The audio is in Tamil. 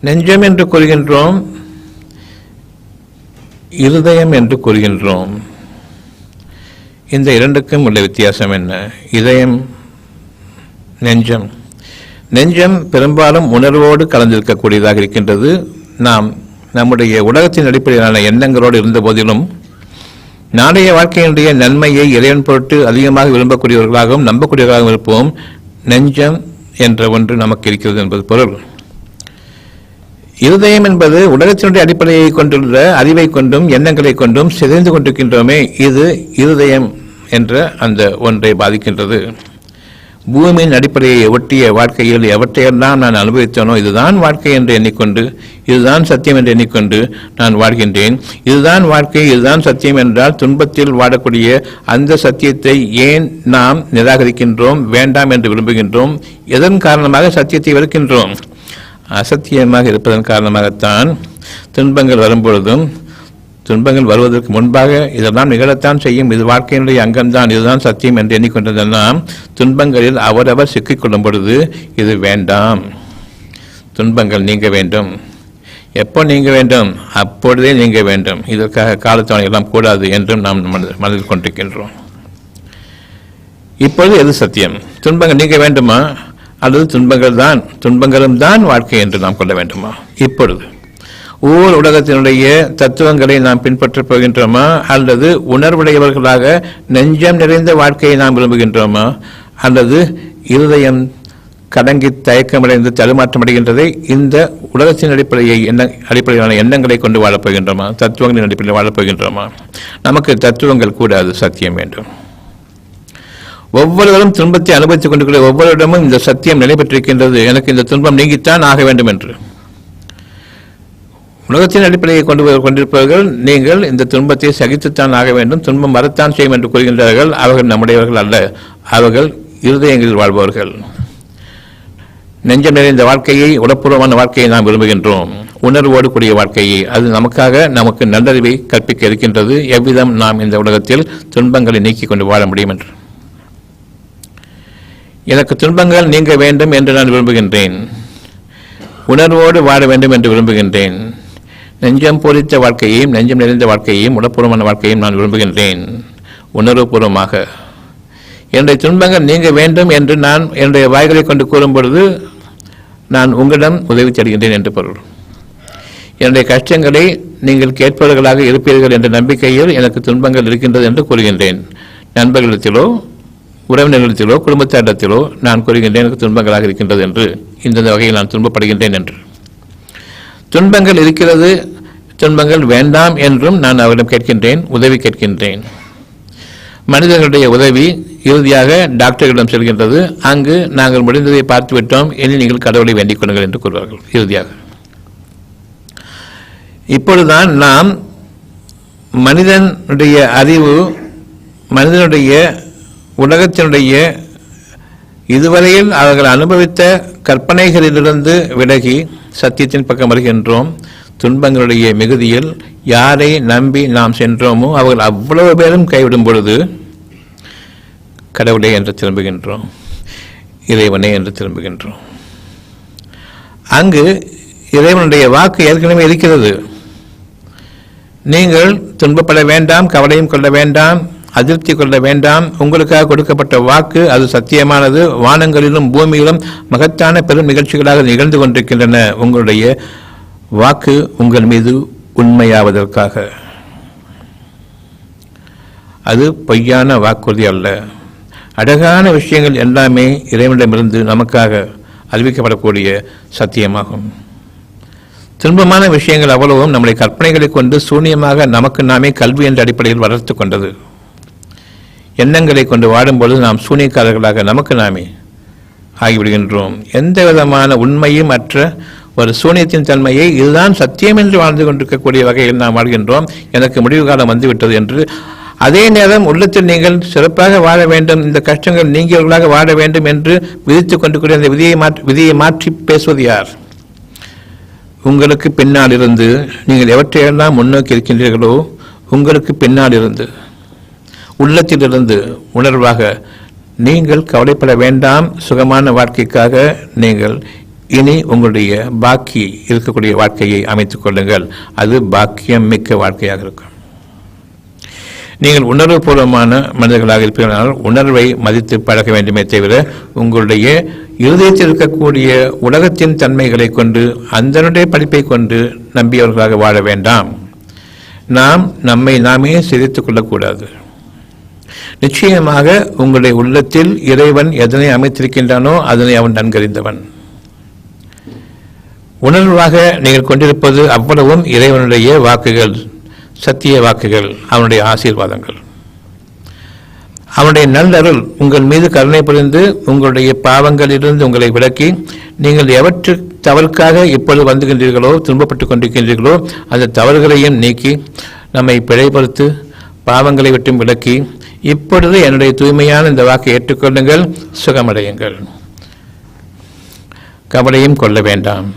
நெஞ்சம் என்று கூறுகின்றோம் இருதயம் என்று கூறுகின்றோம். இந்த இரண்டுக்கும் உள்ள வித்தியாசம் என்ன? இதயம் நெஞ்சம். நெஞ்சம் பெரும்பாலும் உணர்வோடு கலந்திருக்கக்கூடியதாக இருக்கின்றது. நாம் நம்முடைய உலகத்தின் அடிப்படையிலான எண்ணங்களோடு இருந்த போதிலும் நாளைய வாழ்க்கையினுடைய நன்மையை இறைவன் பொருட்டு அதிகமாக விரும்பக்கூடியவர்களாகவும் நம்பக்கூடியவர்களாகவும் இருப்போம். நெஞ்சம் என்ற ஒன்று நமக்கு இருக்கிறது என்பது பொருள். இருதயம் என்பது உலகத்தினுடைய அடிப்படையை கொண்டுள்ள அறிவை கொண்டும் எண்ணங்களை கொண்டும் சிதைந்து கொண்டிருக்கின்றோமே இது இருதயம் என்ற அந்த ஒன்றை பாதிக்கின்றது. பூமியின் அடிப்படையை ஒட்டிய வாழ்க்கையில் எவற்றையெல்லாம் நான் அனுபவித்தேனோ இதுதான் வாழ்க்கை என்று எண்ணிக்கொண்டு இதுதான் சத்தியம் என்று எண்ணிக்கொண்டு நான் வாழ்கின்றேன். இதுதான் வாழ்க்கை இதுதான் சத்தியம் என்றால் துன்பத்தில் வாழக்கூடிய அந்த சத்தியத்தை ஏன் நாம் நிராகரிக்கின்றோம் வேண்டாம் என்று விரும்புகின்றோம்? எதன் காரணமாக சத்தியத்தை வெறுக்கின்றோம்? அசத்தியமாக இருப்பதன் காரணமாகத்தான் துன்பங்கள் வரும்பொழுதும் துன்பங்கள் வருவதற்கு முன்பாக இதெல்லாம் நிகழத்தான் செய்யும். இது வாழ்க்கையினுடைய அங்கம்தான். இதுதான் சத்தியம் என்று எண்ணிக்கொண்டதெல்லாம் துன்பங்களில் அவரவர் சிக்கிக்கொள்ளும் பொழுது இது வேண்டாம். துன்பங்கள் நீங்க வேண்டும். எப்போ நீங்க வேண்டும்? அப்பொழுதே நீங்க வேண்டும். இதற்காக காலத்தவணை எல்லாம் கூடாது என்றும் நாம் மனதில் மனதில் கொண்டிருக்கின்றோம். இப்பொழுது எது சத்தியம்? துன்பங்கள் நீங்க வேண்டுமா? அல்லது துன்பங்கள் தான் துன்பங்களும் தான் வாழ்க்கை என்று நாம் கொள்ள வேண்டுமா? இப்பொழுது ஊர் உலகத்தினுடைய தத்துவங்களை நாம் பின்பற்றப் போகின்றோமா? அல்லது உணர்வுடையவர்களாக நெஞ்சம் நிறைந்த வாழ்க்கையை நாம் விரும்புகின்றோமா? அல்லது இருதயம் கடங்கி தயக்கமடைந்து தடுமாற்றமடைகின்றதை இந்த உலகத்தின் அடிப்படையை எண்ண அடிப்படையிலான எண்ணங்களை கொண்டு வாழப் போகின்றோமா? தத்துவங்களின் அடிப்படையில் வாழப் போகின்றோமா? நமக்கு தத்துவங்கள் கூடாது சத்தியம் வேண்டும். ஒவ்வொருவரும் துன்பத்தை அனுபவித்துக் கொண்டிருக்கிற ஒவ்வொருடமும் இந்த சத்தியம் நிலை பெற்றிருக்கின்றது எனக்கு இந்த துன்பம் நீங்கித்தான் ஆக வேண்டும் என்று உலகத்தின் அடிப்படையை கொண்டு கொண்டிருப்பவர்கள் நீங்கள் இந்த துன்பத்தை சகித்துத்தான் ஆக வேண்டும். துன்பம் வரத்தான் செய்யும் என்று கூறுகின்றார்கள். அவர்கள் நம்முடையவர்கள் அல்ல. அவர்கள் இருதயங்களில் வாழ்பவர்கள். நெஞ்சம் நிறைந்த வாழ்க்கையை உடற்பூர்வமான வாழ்க்கையை நாம் விரும்புகின்றோம். உணர்வோடு கூடிய வாழ்க்கையை. அது நமக்காக நமக்கு நல்லறிவை கற்பிக்க இருக்கின்றது. எவ்விதம் நாம் இந்த உலகத்தில் துன்பங்களை நீக்கிக் கொண்டு வாழ முடியும் என்று. எனக்கு துன்பங்கள் நீங்க வேண்டும் என்று நான் விரும்புகின்றேன். உணர்வோடு வாழ வேண்டும் என்று விரும்புகின்றேன். நெஞ்சம் பொறித்த வாழ்க்கையையும் நெஞ்சம் நிறைந்த வாழ்க்கையையும் உடற்பூர்வமான வாழ்க்கையையும் நான் விரும்புகின்றேன். உணர்வுபூர்வமாக. என்னுடைய துன்பங்கள் நீங்க வேண்டும் என்று நான் என்னுடைய வாய்களை கொண்டு கூறும் பொழுது நான் உங்களிடம் உதவி தருகின்றேன் என்று பொருள். என்னுடைய கஷ்டங்களை நீங்கள் கேட்பவர்களாக இருப்பீர்கள் என்ற நம்பிக்கையில் எனக்கு துன்பங்கள் இருக்கின்றது என்று கூறுகின்றேன். நண்பர்களிடத்திலோ உறவினர்களிடத்திலோ குடும்பத்தாரிடத்திலோ நான் கூறுகின்றேன் எனக்கு துன்பங்களாக இருக்கின்றது என்று இந்தந்த வகையில் நான் துன்பப்படுகின்றேன் என்று. துன்பங்கள் இருக்கிறது துன்பங்கள் வேண்டாம் என்றும் நான் அவரிடம் கேட்கின்றேன் உதவி கேட்கின்றேன். மனிதர்களுடைய உதவி இறுதியாக டாக்டர்களிடம் செல்கின்றது. அங்கு நாங்கள் முடிந்ததை பார்த்து விட்டோம் இனி நீங்கள் கடவுளை வேண்டிக் கொள்ளுங்கள் என்று கூறுவார்கள் இறுதியாக. இப்பொழுதுதான் நாம் மனிதனுடைய அறிவு மனிதனுடைய உலகத்தினுடைய இதுவரையில் அவர்கள் அனுபவித்த கற்பனைகளிலிருந்து விலகி சத்தியத்தின் பக்கம் வருகின்றோம். துன்பங்களுடைய மிகுதியில் யாரை நம்பி நாம் சென்றோமோ அவர்கள் அவ்வளவு பேரும் கைவிடும் பொழுது கடவுளே என்று திரும்புகின்றோம். இறைவனே என்று திரும்புகின்றோம். அங்கு இறைவனுடைய வாக்கு ஏற்கனவே இருக்கிறது. நீங்கள் துன்பப்பட வேண்டாம் கவலையும் கொள்ள வேண்டாம் அதிருப்தி கொள்ள வேண்டாம். உங்களுக்காக கொடுக்கப்பட்ட வாக்கு அது சத்தியமானது. வானங்களிலும் பூமியிலும் மகத்தான பெரும் நிகழ்ச்சிகளாக நிகழ்ந்து கொண்டிருக்கின்றன. உங்களுடைய வாக்கு உங்கள் மீது உண்மையாவதற்காக. அது பொய்யான வாக்குறுதி அல்ல. அழகான விஷயங்கள் எல்லாமே இறைவனிடமிருந்து நமக்காக அறிவிக்கப்படக்கூடிய சத்தியமாகும். துன்பமான விஷயங்கள் அவ்வளவும் நம்முடைய கற்பனைகளை கொண்டு சூன்யமாக நமக்கு நாமே கல்வி என்ற அடிப்படையில் வளர்த்து கொண்டது. எண்ணங்களை கொண்டு வாடும்பொழுது நாம் சூனியக்காரர்களாக நமக்கு நாமே ஆகிவிடுகின்றோம். எந்த விதமான உண்மையும் அற்ற ஒரு சூனியத்தின் தன்மையை இதுதான் சத்தியம் என்று வாழ்ந்து கொண்டிருக்கக்கூடிய வகையில் நாம் வாழ்கின்றோம். எனக்கு முடிவு காலம் வந்துவிட்டது என்று. அதே நேரம் உள்ளத்தில் நீங்கள் சிறப்பாக வாழ வேண்டும். இந்த கஷ்டங்கள் நீங்கியவர்களாக வாழ வேண்டும் என்று விதித்துக் கொண்டிருக்கிற அந்த விதியை மாற்றி விதியை மாற்றி பேசுவது யார்? உங்களுக்கு பின்னால் இருந்து நீங்கள் எவற்றையெல்லாம் முன்னோக்கி இருக்கின்றீர்களோ உங்களுக்கு பின்னால் இருந்து உள்ளத்திலிருந்து உணர்வாக நீங்கள் கவலைப்பட வேண்டாம் சுகமான வாழ்க்கைக்காக நீங்கள் இனி உங்களுடைய பாக்கி இருக்கக்கூடிய வாழ்க்கையை அமைத்துக் கொள்ளுங்கள். அது பாக்கியம் மிக்க வாழ்க்கையாக இருக்கும். நீங்கள் உணர்வுபூர்வமான மனிதர்களாக இருப்பீர்களால் உணர்வை மதித்து பழக வேண்டுமே தவிர உங்களுடைய இருதயத்தில் இருக்கக்கூடிய உலகத்தின் தன்மைகளை கொண்டு அந்தனுடைய படிப்பை கொண்டு நம்பியவர்களாக வாழ வேண்டாம். நாம் நம்மை நாமே சிதைத்துக் கொள்ளக்கூடாது. நிச்சயமாக உங்களுடைய உள்ளத்தில் இறைவன் எதனை அமைத்திருக்கின்றானோ அதனை அவன் நன்கறிந்தவன். உணர்வாக நீங்கள் கொண்டிருப்பது அவ்வளவும் இறைவனுடைய வாக்குகள் சத்திய வாக்குகள் அவனுடைய ஆசீர்வாதங்கள். அவனுடைய நல்லருள் உங்கள் மீது கருணை புரிந்து உங்களுடைய பாவங்களிலிருந்து உங்களை விளக்கி நீங்கள் எவற்று தவறுக்காக இப்பொழுது வந்துகின்றீர்களோ துன்பப்பட்டுக் கொண்டிருக்கின்றீர்களோ அந்த தவறுகளையும் நீக்கி நம்மை பிழைப்படுத்து பாவங்களை விட்டும் விளக்கி இப்பொழுது என்னுடைய தூய்மையான இந்த வாக்கை ஏற்றுக்கொள்ளுங்கள் சுகமடையுங்கள். கவலையும் கொள்ள வேண்டாம்.